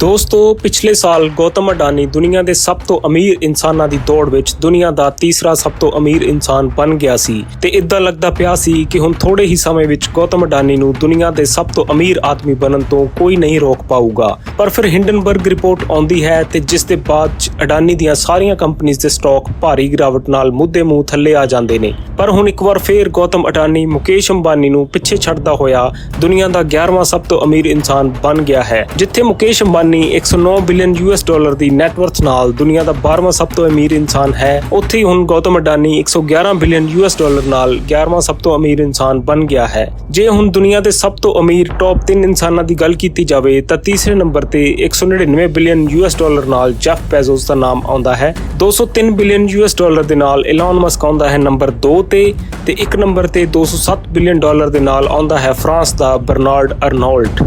ਦੋਸਤੋ, ਪਿਛਲੇ ਸਾਲ ਗੌਤਮ ਅਡਾਨੀ ਦੁਨੀਆ ਦੇ ਸਭ ਤੋਂ ਅਮੀਰ ਇਨਸਾਨਾਂ ਦੀ ਦੌੜ ਵਿੱਚ ਦੁਨੀਆ ਦਾ ਤੀਸਰਾ ਸਭ ਤੋਂ ਅਮੀਰ ਇਨਸਾਨ ਬਣ ਗਿਆ ਸੀ। ਤੇ ਇਦਾਂ ਲੱਗਦਾ ਪਿਆ ਸੀ ਕਿ ਹੁਣ ਥੋੜੇ ਹੀ ਸਮੇਂ ਵਿੱਚ ਗੌਤਮ ਅਡਾਨੀ ਨੂੰ ਦੁਨੀਆ ਦੇ ਸਭ ਤੋਂ ਅਮੀਰ ਆਦਮੀ ਬਣਨ ਤੋਂ ਕੋਈ ਨਹੀਂ ਰੋਕ ਪਾਊਗਾ। ਪਰ ਫਿਰ ਹਿੰਡਨਬਰਗ ਰਿਪੋਰਟ ਆਉਂਦੀ ਹੈ ਤੇ ਜਿਸ ਦੇ ਬਾਅਦ 'ਚ ਅਡਾਨੀ ਦੀਆਂ ਸਾਰੀਆਂ ਕੰਪਨੀਆਂ ਦੇ ਸਟਾਕ ਭਾਰੀ ਗਿਰਾਵਟ ਨਾਲ ਮੁੱਦੇ ਮੂੰਹ ਥੱਲੇ ਆ ਜਾਂਦੇ ਨੇ। ਪਰ ਹੁਣ ਇੱਕ ਵਾਰ ਫੇਰ ਗੌਤਮ ਅਡਾਨੀ ਮੁਕੇਸ਼ ਅੰਬਾਨੀ ਨੂੰ ਪਿੱਛੇ ਛੱਡਦਾ ਹੋਇਆ ਦੁਨੀਆ ਦਾ 11ਵਾਂ ਸਭ ਤੋਂ ਅਮੀਰ ਇਨਸਾਨ ਬਣ ਗਿਆ ਹੈ, ਜਿੱਥੇ Mukesh Ambani 109 billion US dollar ਦੀ ਨੈਟਵਰਥ ਨਾਲ ਦੁਨੀਆ ਦਾ 12ਵਾਂ ਸਭ ਤੋਂ ਅਮੀਰ ਇਨਸਾਨ ਹੈ। ਉੱਥੇ ਹੀ ਹੁਣ Gautam Adani 111 billion US dollar ਨਾਲ 11ਵਾਂ ਸਭ ਤੋਂ ਅਮੀਰ ਇਨਸਾਨ ਬਣ ਗਿਆ ਹੈ। ਜੇ ਹੁਣ ਦੁਨੀਆ ਦੇ ਸਭ ਤੋਂ ਅਮੀਰ ਟੌਪ 3 ਇਨਸਾਨਾਂ ਦੀ ਗੱਲ ਕੀਤੀ ਜਾਵੇ ਤਾਂ ਤੀਸਰੇ ਨੰਬਰ ਤੇ 199 ਬਿਲੀਅਨ ਯੂਐਸ ਡਾਲਰ ਨਾਲ ਜੈਫ ਬੈਜ਼ੋਸ ਦਾ ਨਾਮ ਆਉਂਦਾ ਹੈ। 203 ਬਿਲੀਅਨ ਯੂਐਸ ਡਾਲਰ ਦੇ ਨਾਲ ਇਲਨ ਮਸਕ ਆਉਂਦਾ ਹੈ ਨੰਬਰ 2 ਤੇ ਤੇ ਇੱਕ ਨੰਬਰ ਤੇ 207 ਬਿਲੀਅਨ ਡਾਲਰ ਦੇ ਨਾਲ ਆਉਂਦਾ ਹੈ ਫਰਾਂਸ ਦਾ ਬਰਨਾਰਡ ਅਰਨੋਲਟ